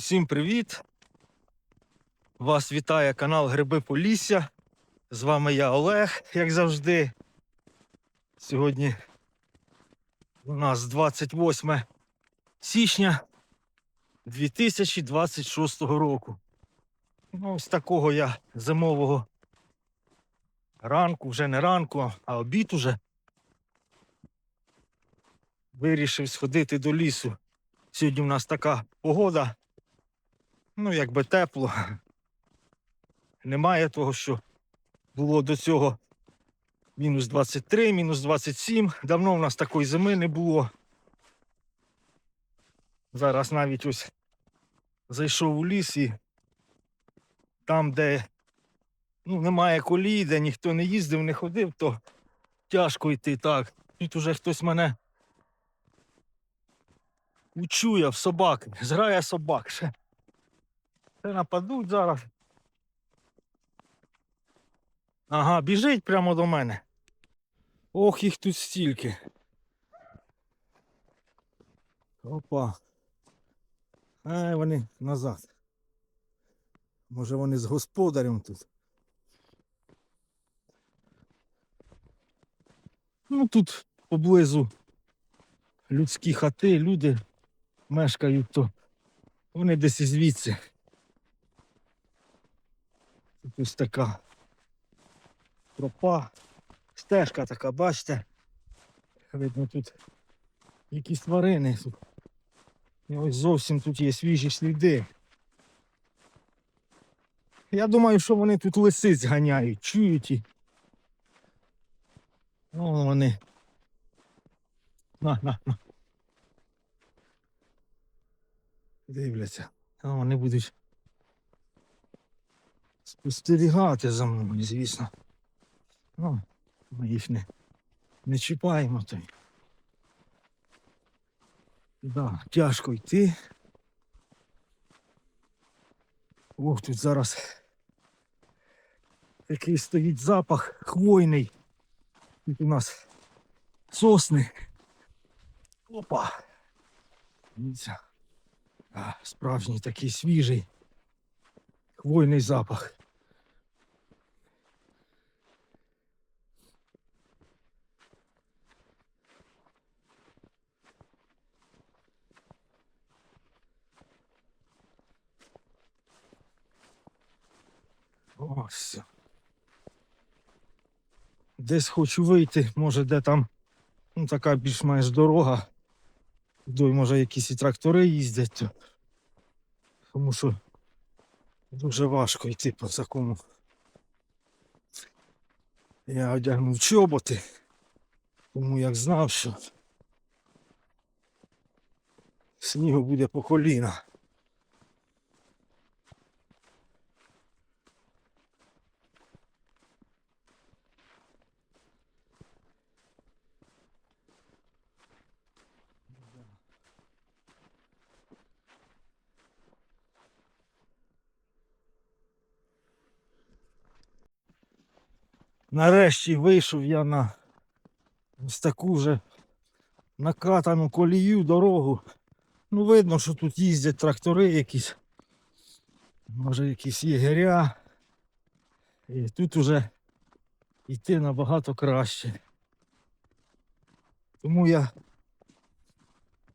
Усім привіт! Вас вітає канал Гриби Полісся. З вами я Олег, як завжди. Сьогодні у нас 28 січня 2026 року. Ну, ось такого я зимового ранку, вже не ранку, а обід уже. Вирішив сходити до лісу. Сьогодні у нас така погода. Ну, якби тепло. Немає того, що було до цього мінус 23, мінус 27. Давно в нас такої зими не було. Зараз навіть ось зайшов у ліс і там, де ну, немає колії, де ніхто не їздив, не ходив, то тяжко йти так. Тут уже хтось мене учує в собаки. Зграє собак. Це нападуть зараз. Ага, біжить прямо до мене. Ох, їх тут стільки. Опа. Ай, вони назад. Може вони з господарем тут. Ну тут поблизу людські хати, люди мешкають, то вони десь звідси. Тут ось така тропа, стежка така, бачите? Видно, тут якісь тварини. Тут. І ось зовсім тут є свіжі сліди. Я думаю, що вони тут лисиць ганяють, чують і. О, вони. На, на, на. Дивляться. А вони будуть спостерігати за мною, звісно. Ну, ми їх не, не чіпаємо то й. Да, тяжко йти. Ох, тут зараз такий стоїть запах хвойний. Тут у нас сосни. Опа. Справжній такий свіжий хвойний запах. Ось. Десь хочу вийти, може де там ну, така більш-менш дорога. Туди, може, якісь і трактори їздять. Тому що дуже важко йти по такому. Я одягнув чоботи, тому як знав, що снігу буде по коліна. Нарешті вийшов я на ось таку вже накатану колію, дорогу. Ну, видно, що тут їздять трактори якісь. Може якісь єгеря. І тут уже йти набагато краще. Тому я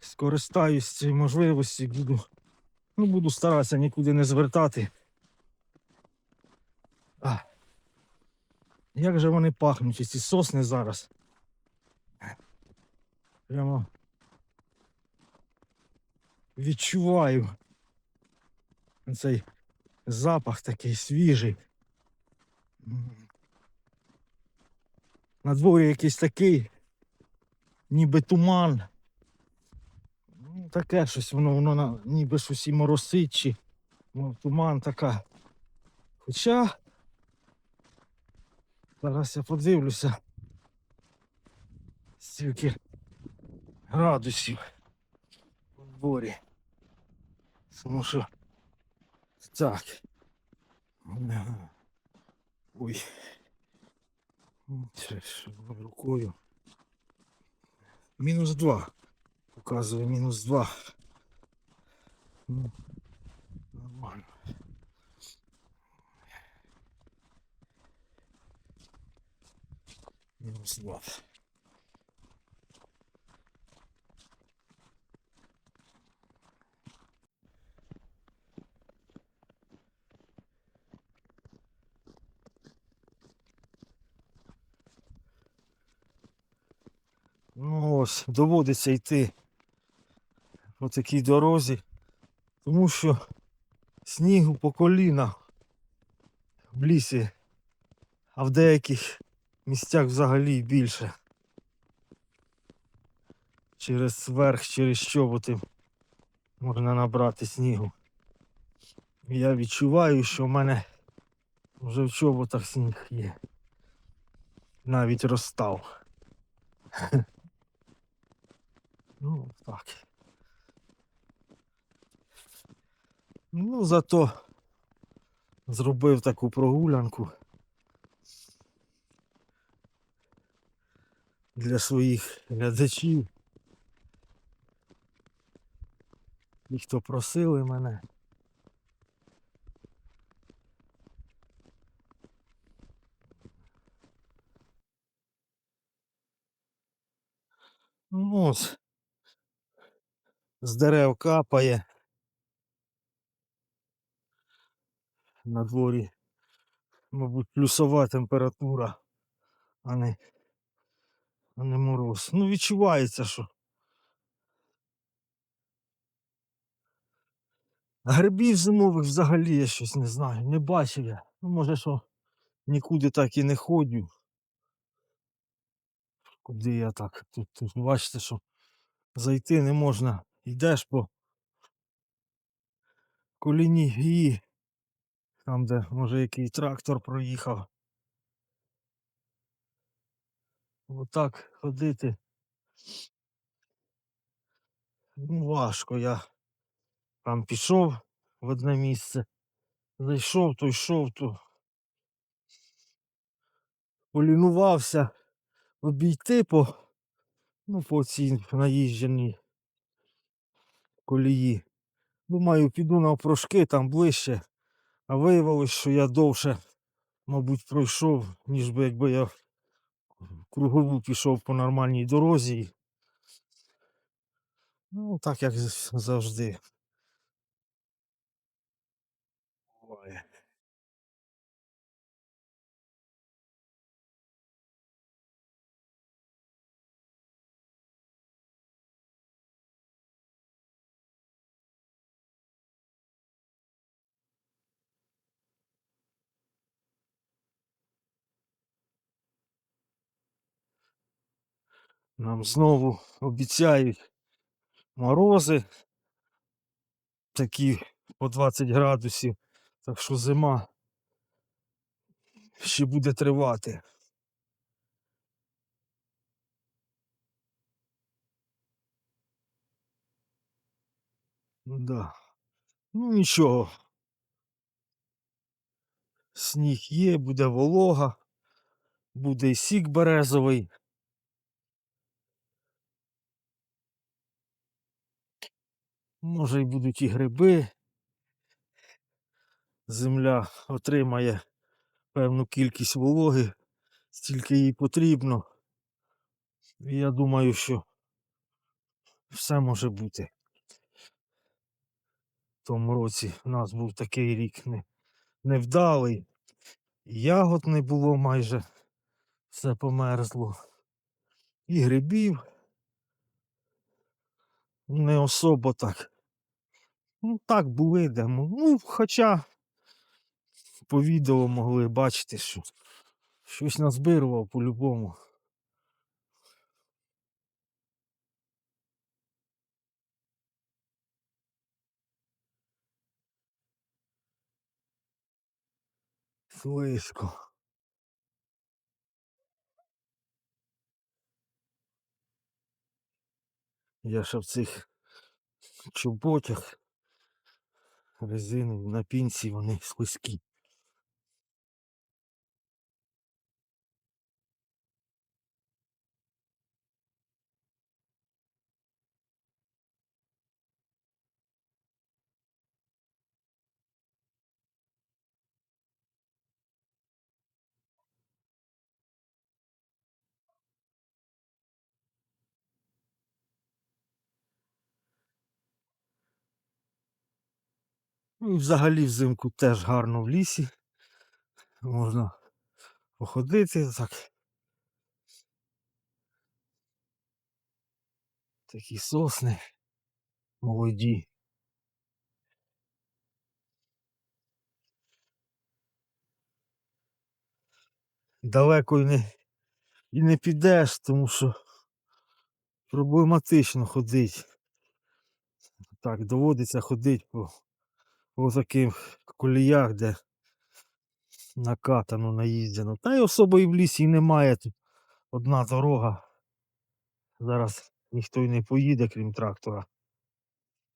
скористаюсь цією можливості, буду, ну, буду старатися нікуди не звертати. А. Як же вони пахнуть, ці сосни зараз. Прямо відчуваю цей запах такий свіжий. На дворі якийсь такий, ніби туман. Ну, таке щось, воно, воно на- ніби щось і моросить, чи ну, туман така. Хоча Зараз я подивлюся. Стільки градусів у дворі. Тому що так. Ага. Ой. Ще ж рукою. Мінус два. Показує мінус два. Ну, Нормально. 20. Ну ось, доводиться йти по такій дорозі, тому що снігу по коліна в лісі, а в деяких місцях взагалі більше. Через верх, через чоботи можна набрати снігу. Я відчуваю, що в мене вже в чоботах сніг є. Навіть розстав. Ну, так. Ну, зато зробив таку прогулянку для своїх глядачів. Ті, хто просили мене. Ну. З дерев капає. На дворі, мабуть, плюсова температура, а не, а не мороз. Ну, відчувається, що. Грибів зимових взагалі я щось не знаю, не бачив я. Ну, може, що нікуди так і не ходжу. Куди я так? Тут, тут бачите, що зайти не можна. Йдеш по коліні і там, де може який трактор проїхав. Отак ходити. Ну, важко я там пішов в одне місце. Зайшов, то йшов, то полінувався обійти по, ну, по цій наїждженій колії. Думаю, піду навпрошки там ближче, а виявилось, що я довше, мабуть, пройшов, ніж би якби я кругову пішов по нормальній дорозі. Ну, так як завжди. Нам знову обіцяють морози такі по 20 градусів. Так що зима ще буде тривати. Да. Ну нічого. Сніг є, буде волога, буде і сік березовий. Може і будуть і гриби. Земля отримає певну кількість вологи, стільки їй потрібно. І я думаю, що все може бути. В тому році у нас був такий рік не, невдалий. Ягод не було майже, все померзло. І грибів не особо так. Ну так були демо. Ну, хоча по відео могли бачити, що щось назбирував по-любому. Слизько. Я ще в цих чоботях резини на пінці вони слизькі. Ну і взагалі взимку теж гарно в лісі. Можна походити так. Такі сосни молоді. Далеко і не, і не підеш, тому що проблематично ходити. Так, доводиться ходити по, по таких коліях, де накатано, наїздено. Та й особо і в лісі немає тут одна дорога. Зараз ніхто й не поїде, крім трактора.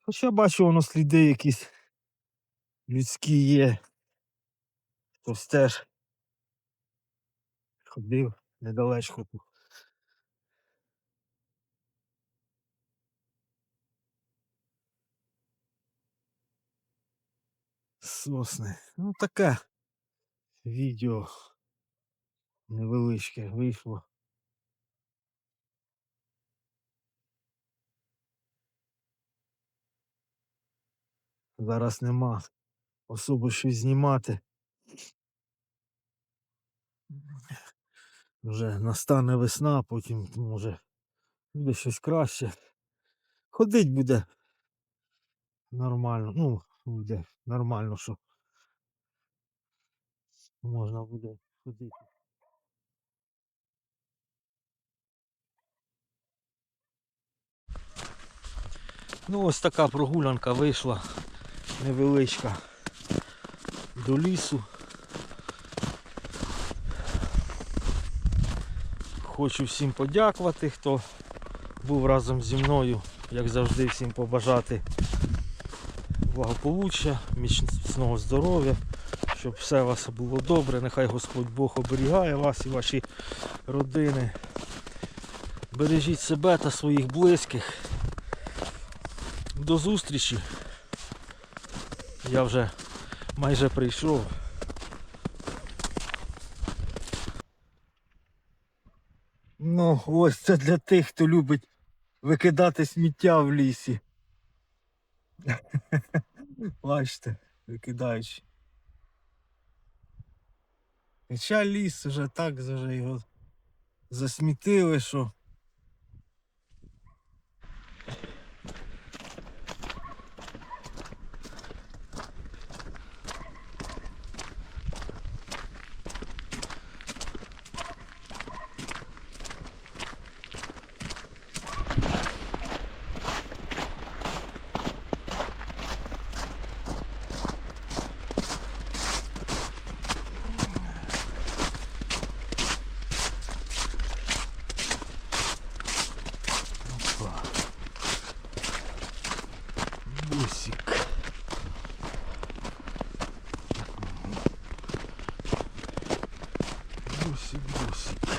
Хоча бачу, воно сліди якісь людські є. Хтось теж ходив недалечко тут. Сосни. Ну таке відео невеличке вийшло. Зараз нема особо щось знімати. Вже настане весна, потім може буде щось краще. Ходить буде нормально. Ну, буде нормально, що можна буде ходити. Ну ось така прогулянка вийшла невеличка до лісу. Хочу всім подякувати, хто був разом зі мною, як завжди, всім побажати благополуччя, міцного здоров'я, щоб все у вас було добре. Нехай Господь Бог оберігає вас і ваші родини. Бережіть себе та своїх близьких. До зустрічі. Я вже майже прийшов. Ну, ось це для тих, хто любить викидати сміття в лісі. Бачите, викидаючи. Хоча ліс вже так вже його засмітили, що. Бусик, бусик.